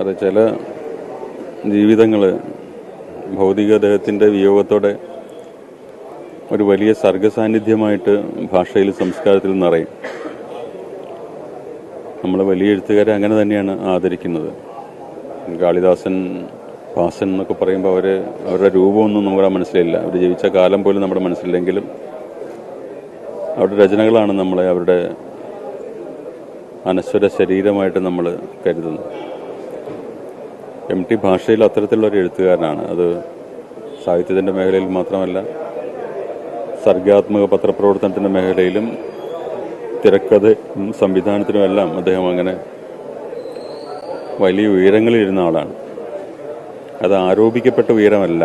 അത് ചില ജീവിതങ്ങൾ ഭൗതിക ദേഹത്തിന്റെ വിയോഗത്തോടെ ഒരു വലിയ സർഗസാന്നിധ്യമായിട്ട് ഭാഷയിൽ സംസ്കാരത്തിൽ നിറയും. നമ്മൾ വലിയ എഴുത്തുകാരെ അങ്ങനെ തന്നെയാണ് ആദരിക്കുന്നത്. കാളിദാസൻ ഭാസൻ എന്നൊക്കെ പറയുമ്പോൾ അവർ അവരുടെ രൂപമൊന്നും നമ്മുടെ മനസ്സിലില്ല. അവർ ജീവിച്ച കാലം പോലും നമ്മുടെ മനസ്സിലില്ലെങ്കിലും അവരുടെ രചനകളാണ് നമ്മളെ അവരുടെ അനശ്വര ശരീരമായിട്ട് നമ്മൾ കരുതുന്നത്. എം ടി ഭാഷയിൽ അത്തരത്തിലുള്ള ഒരു എഴുത്തുകാരനാണ്. അത് സാഹിത്യത്തിന്റെ മേഖലയിൽ മാത്രമല്ല സർഗാത്മക പത്രപ്രവർത്തനത്തിന്റെ മേഖലയിലും തിരക്കഥ സംവിധാനത്തിനുമെല്ലാം അദ്ദേഹം അങ്ങനെ വലിയ ഉയരങ്ങളിലിരുന്ന ആളാണ്. അത് ആരോപിക്കപ്പെട്ട ഉയരമല്ല.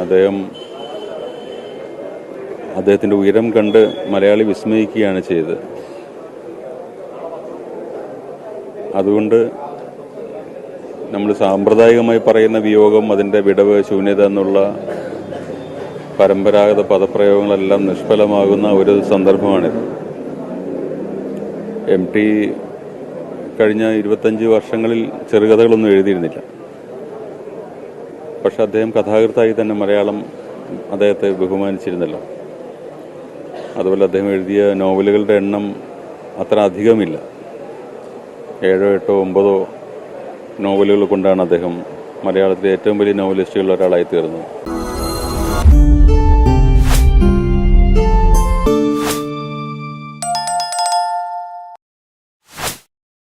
അദ്ദേഹം അദ്ദേഹത്തിന്റെ ഉയരം കണ്ട് മലയാളി വിസ്മയിക്കുകയാണ് ചെയ്തത്. അതുകൊണ്ട് നമ്മൾ സാമ്പ്രദായികമായി പറയുന്ന വിയോഗം അതിന്റെ വിടവ് ശൂന്യത എന്നുള്ള പരമ്പരാഗത പദപ്രയോഗങ്ങളെല്ലാം നിഷ്ഫലമാകുന്ന ഒരു സന്ദർഭമാണിത്. എം ടി കഴിഞ്ഞ ഇരുപത്തഞ്ച് വർഷങ്ങളിൽ ചെറുകഥകളൊന്നും എഴുതിയിരുന്നില്ല. പക്ഷെ അദ്ദേഹം കഥാകൃത്തായി തന്നെ മലയാളം അദ്ദേഹത്തെ ബഹുമാനിച്ചിരുന്നല്ലോ. അതുപോലെ അദ്ദേഹം എഴുതിയ നോവലുകളുടെ എണ്ണം അത്ര അധികമില്ല. ഏഴോ എട്ടോ ഒമ്പതോ നോവലുകൾ കൊണ്ടാണ് അദ്ദേഹം മലയാളത്തിലെ ഏറ്റവും വലിയ നോവലിസ്റ്റുകളിൽ ഒരാളായി തീർന്നത്.